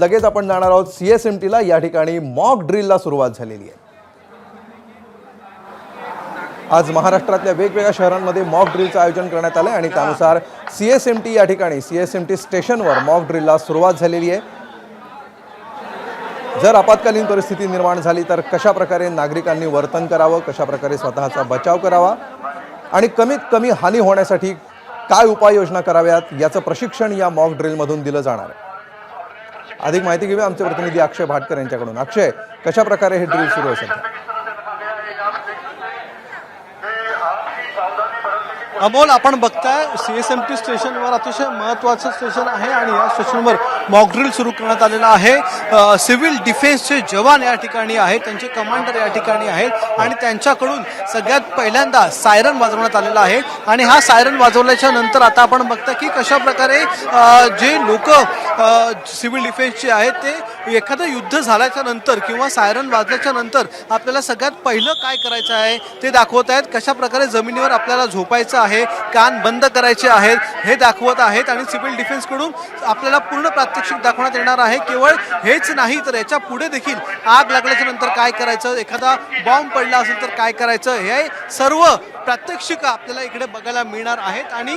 लगेच आपण जाणार आहोत सी एस एम टीला या ठिकाणी मॉक ड्रिलला सुरुवात झालेली आहे. आज महाराष्ट्रातल्या वेगवेगळ्या शहरांमध्ये मॉक ड्रिलचं आयोजन करण्यात आलं आणि त्यानुसार सी एस एम टी या ठिकाणी सी एस एम टी स्टेशनवर मॉक ड्रिलला सुरुवात झालेली आहे. जर आपत्कालीन परिस्थिती निर्माण झाली तर कशा प्रकारे नागरिकांनी वर्तन करावं? कशा प्रकारे स्वतःचा बचाव करावा? आणि कमीत कमी हानी होण्यासाठी काय उपाययोजना कराव्यात? याचं प्रशिक्षण या मॉक ड्रिलमधून दिलं जाणार आहे. अधिक माहिती घेऊया आमचे प्रतिनिधी अक्षय भाटकर यांच्याकडून. अक्षय कशा प्रकारे हे ड्रिल सुरू असेल अमोल आपण बघताय सी एस एम टी स्टेशनवर अतिशय महत्त्वाचं स्टेशन आहे आणि या स्टेशनवर मॉकड्रिल सुरू करण्यात आलेलं आहे. सिव्हिल डिफेन्सचे जवान या ठिकाणी आहेत त्यांचे कमांडर या ठिकाणी आहेत आणि त्यांच्याकडून सगळ्यात पहिल्यांदा सायरन वाजवण्यात आलेला आहे. आणि हा सायरन वाजवल्याच्या नंतर आता आपण बघता की कशा प्रकारे जे लोक सिव्हिल डिफेन्सचे आहेत ते एखादं युद्ध झाल्याच्यानंतर किंवा सायरन वाजल्याच्या नंतर आपल्याला सगळ्यात पहिलं काय करायचं आहे ते दाखवत आहेत कशा प्रकारे जमिनीवर आपल्याला झोपायचं आहे. कान बंद करायचे आहेत. हे दाखवत आहेत आणि सिव्हिल डिफेन्सकडून आपल्याला पूर्ण प्रात्यक्षिक दाखवण्यात येणार आहे. केवळ हेच नाही तर याच्यापुढे देखील आग लागल्याच्या नंतर काय करायचं? एखादा बॉम्ब पडला असेल तर काय करायचं? हे सर्व प्रात्यक्षिक आपल्याला इकडे बघायला मिळणार आहेत. आणि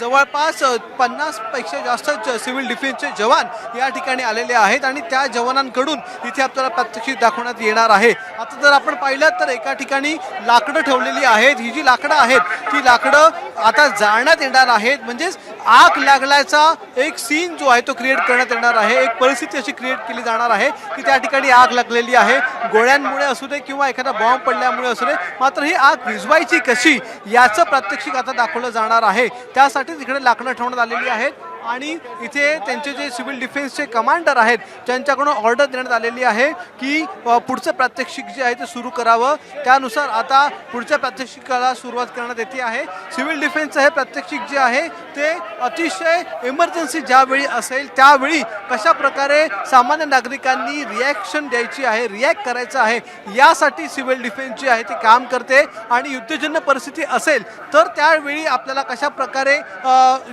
जवळपास पन्नासपेक्षा जास्त सिव्हिल डिफेन्सचे जवान या ठिकाणी आलेले आहेत. आणि त्या जवानांकडून इथे आपल्याला प्रात्यक्षिक दाखवण्यात येणार आहे. आता जर आपण पाहिलं तर एका ठिकाणी लाकडं ठेवलेली आहेत. ही जी लाकडं आहेत ती लाकडं आता जाळण्यात येणार आहेत. म्हणजेच आग लागल्याचा एक सीन जो आहे तो क्रिएट करण्यात येणार आहे. एक परिस्थिती अशी क्रिएट केली जाणार आहे की त्या ठिकाणी आग लागलेली आहे. गोळ्यांमुळे असू दे किंवा एखादा बॉम्ब पडल्यामुळे असू दे मात्र ही आग विझवायची कशी याचं प्रात्यक्षिक आता दाखवलं जाणार आहे. त्यासाठी तिकडे लाकडं ठेवण्यात आलेली आहेत. आणि इथे त्यांचे जे सिव्हिल डिफेन्सचे कमांडर आहेत ज्यांच्याकडून ऑर्डर देण्यात आलेली आहे की पुढचं प्रात्यक्षिक जे आहे ते सुरू करावं. त्यानुसार आता पुढच्या प्रात्यक्षिकाला सुरुवात करण्यात येते आहे. सिव्हिल डिफेन्सचं हे प्रात्यक्षिक जे आहे ते अतिशय इमर्जन्सी ज्यावेळी असेल त्यावेळी कशा प्रकारे सामान्य नागरिकांनी रिॲक्शन द्यायची आहे रिॲक्ट करायचं आहे यासाठी सिव्हिल डिफेन्स जे आहे ते काम करते. आणि युद्धजन्य परिस्थिती असेल तर त्यावेळी आपल्याला कशा प्रकारे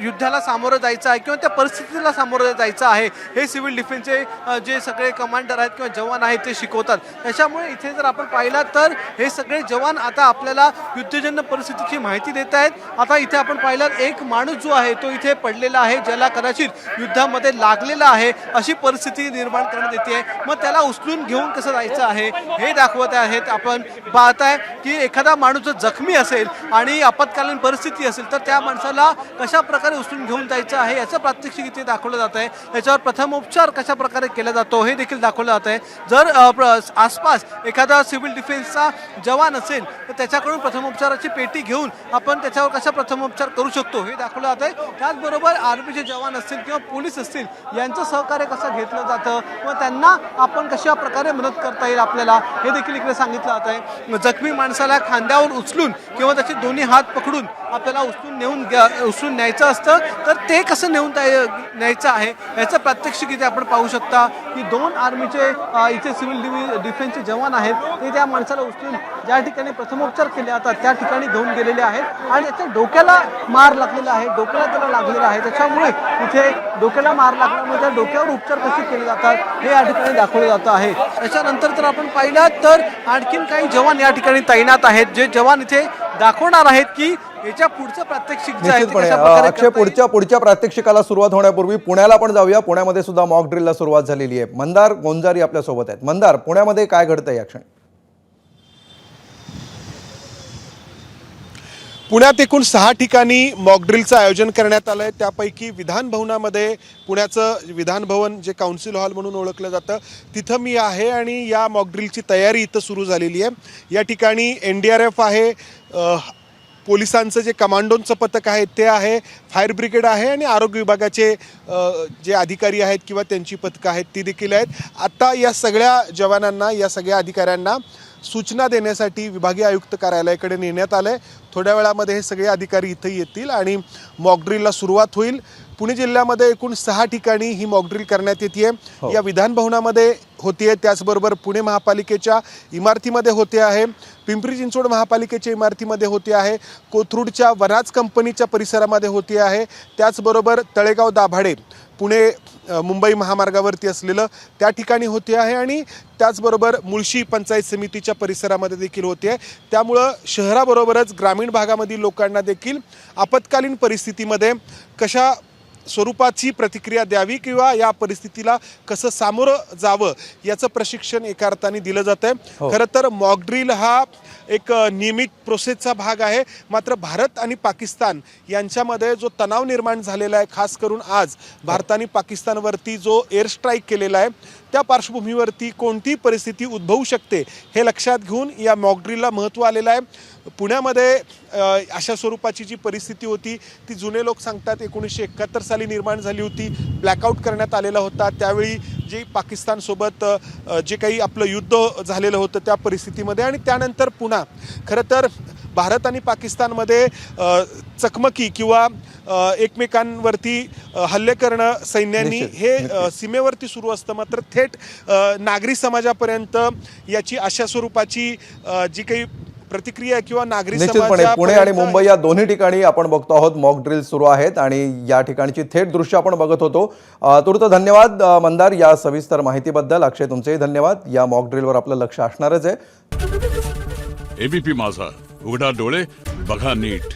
युद्धाला सामोरं जायचं आहे किंवा त्या परिस्थितीला सामोरं जायचं आहे हे सिव्हिल डिफेन्सचे जे सगळे कमांडर आहेत किंवा जवान आहेत ते शिकवतात. त्याच्यामुळे इथे जर आपण पाहिला तर हे सगळे जवान आता आपल्याला युद्धजन्य परिस्थितीची माहिती देत आहेत. आता इथे आपण पाहिलं एक माणूस जो आहे तो इथे पडलेला आहे ज्याला कदाचित युद्धामध्ये लागलेला आहे अशी परिस्थिती निर्माण करण्यात येते मग त्याला उचलून घेऊन कसं जायचं आहे हे दाखवत आहेत आपण. पाहताय की एखादा माणूस जर जखमी असेल आणि आपत्कालीन परिस्थिती असेल तर त्या माणसाला कशा प्रकारे उचलून घेऊन जायचं आहे याचं प्रात्यक्षिक इथे दाखवलं जात आहे. याच्यावर प्रथमोपचार कशा प्रकारे केला जातो हे देखील दाखवलं जात आहे. जर आसपास एखादा सिव्हिल डिफेन्सचा जवान असेल तर त्याच्याकडून प्रथमोपचाराची पेटी घेऊन आपण त्याच्यावर कशा प्रथमोपचार करू शकतो हे दाखवलं जात आहे. त्याचबरोबर आर्मीचे जवान असतील किंवा पोलीस असतील यांचं सहकार्य कसं घेतलं जातं व त्यांना आपण कशा प्रकारे मदत करता येईल आपल्याला हे देखील इकडे सांगितलं जात आहे. जखमी माणसाला खांद्यावर उचलून किंवा त्याचे दोन्ही हात पकडून आपल्याला उचलून नेऊन उचलून न्यायचं असतं तर ते कसं नेऊन न्यायचं आहे याचं प्रात्यक्षिक इथे आपण पाहू शकता की दोन आर्मीचे इथे सिव्हिल डिफेन्सचे जवान आहेत ते त्या माणसाला उचलून ज्या ठिकाणी प्रथमोपचार केले जातात त्या ठिकाणी घेऊन गेलेले आहेत आणि त्याच्या डोक्याला मार लागलेला आहे डोक्याला त्याला लागलेला आहे. त्याच्यामुळे इथे डोक्याला मार लागल्यामुळे त्या डोक्यावर उपचार कसे केले जातात हे या ठिकाणी दाखवलं जातं आहे. त्याच्यानंतर जर आपण पाहिलं तर आणखीन काही जवान या ठिकाणी तैनात आहेत जे जवान इथे दाखवणार आहेत की याच्या पुढचं प्रात्यक्षिक जे आहे ते निश्चितपणे. अक्षय करता येईल. पुढच्या पुढच्या प्रात्यक्षिकाला सुरुवात होण्यापूर्वी पुण्याला पण जाऊया. पुण्यामध्ये सुद्धा मॉक ड्रिलला सुरुवात झालेली आहे. मंदार गोंजारी आपल्यासोबत आहेत. मंदार पुण्यामध्ये काय घडतंय या क्षणी? पुण्यात एकूण सहा ठिकाणी मॉकड्रिलचं आयोजन करण्यात आलं आहे त्यापैकी विधानभवनामध्ये पुण्याचं विधानभवन जे काउन्सिल हॉल म्हणून ओळखलं जातं तिथं मी आहे आणि या मॉकड्रिलची तयारी इथं सुरू झालेली आहे. या ठिकाणी एन डी आर एफ आहे पोलिसांचं जे कमांडोंचं पथक आहे ते आहे फायर ब्रिगेड आहे आणि आरोग्य विभागाचे जे अधिकारी आहेत किंवा त्यांची पथकं आहेत ती देखील आहेत. आत्ता या सगळ्या जवानांना या सगळ्या अधिकाऱ्यांना सूचना देण्यासाठी विभागीय आयुक्त कार्यालयाकडे नेण्यात आलं आहे थोड्या वेळामध्ये हे सगळे अधिकारी इथं येतील आणि मॉकड्रिलला सुरुवात होईल. पुणे जिल्ह्यामध्ये एकूण सहा ठिकाणी ही मॉकड्रिल करण्यात येते हो. या विधान भवनामध्ये होतीये त्याचबरोबर पुणे महापालिकेच्या इमारतीमध्ये होते आहे. पिंपरी चिंचवड महापालिकेच्या इमारतीमध्ये होते आहे. कोथरूडच्या वराज कंपनीच्या परिसरामध्ये होते आहे. त्याचबरोबर तळेगाव दाभाडे पुणे मुंबई महामार्गावरती असलेलं त्या ठिकाणी होते आहे आणि त्याचबरोबर मुळशी पंचायत समितीच्या परिसरामध्ये देखील होते आहे. त्यामुळं शहराबरोबरच ग्रामीण भागामधील लोकांना देखील आपत्कालीन परिस्थितीमध्ये कशा स्वरूपाची प्रतिक्रिया द्यावी किंवा या परिस्थितीला कसं सामोरं जावं याचं प्रशिक्षण एका अर्थाने दिलं जातं हो. आहे खरं तर मॉकड्रिल हा एक नियमित प्रोसेसचा भाग आहे मात्र भारत आणि पाकिस्तान यांच्यामध्ये जो तणाव निर्माण झालेला आहे खास करून आज भारताने पाकिस्तानवरती जो एअर स्ट्राईक केलेला आहे त्या पार्श्वभूमीवरती कोणती परिस्थिती उद्भवू शकते हे लक्षात घेऊन या मॉकड्रीलला महत्त्व आलेलं आहे. पुण्यामध्ये अशा स्वरूपाची जी परिस्थिती होती ती जुने लोक सांगतात एकोणीसशे एकाहत्तर साली निर्माण झाली होती. ब्लॅकआउट करण्यात आलेला होता. त्यावेळी जे पाकिस्तानसोबत जे काही आपलं युद्ध झालेलं होतं त्या परिस्थितीमध्ये आणि त्यानंतर पुन्हा. खरं तर भारत आणि पाकिस्तानमध्ये चकमकी किंवा एकमेकांवरती हल्ले करणं सैन्यांनी हे सीमेवरती सुरू असतं. मात्र थेट नागरी समाजापर्यंत याची अशा स्वरूपाची जी काही प्रतिक्रिया आहे किंवा नागरी निश्चितपणे पुणे आणि मुंबई या दोन्ही ठिकाणी आपण बघतो आहोत. मॉक ड्रिल सुरू आहेत आणि या ठिकाणची थेट दृश्य आपण बघत होतो. तूर्त धन्यवाद मंदार या सविस्तर माहितीबद्दल. अक्षय तुमचेही धन्यवाद. या मॉक ड्रिलवर आपलं लक्ष असणारच आहे. एबीपी माझा. उघडा डोळे बघा नीट.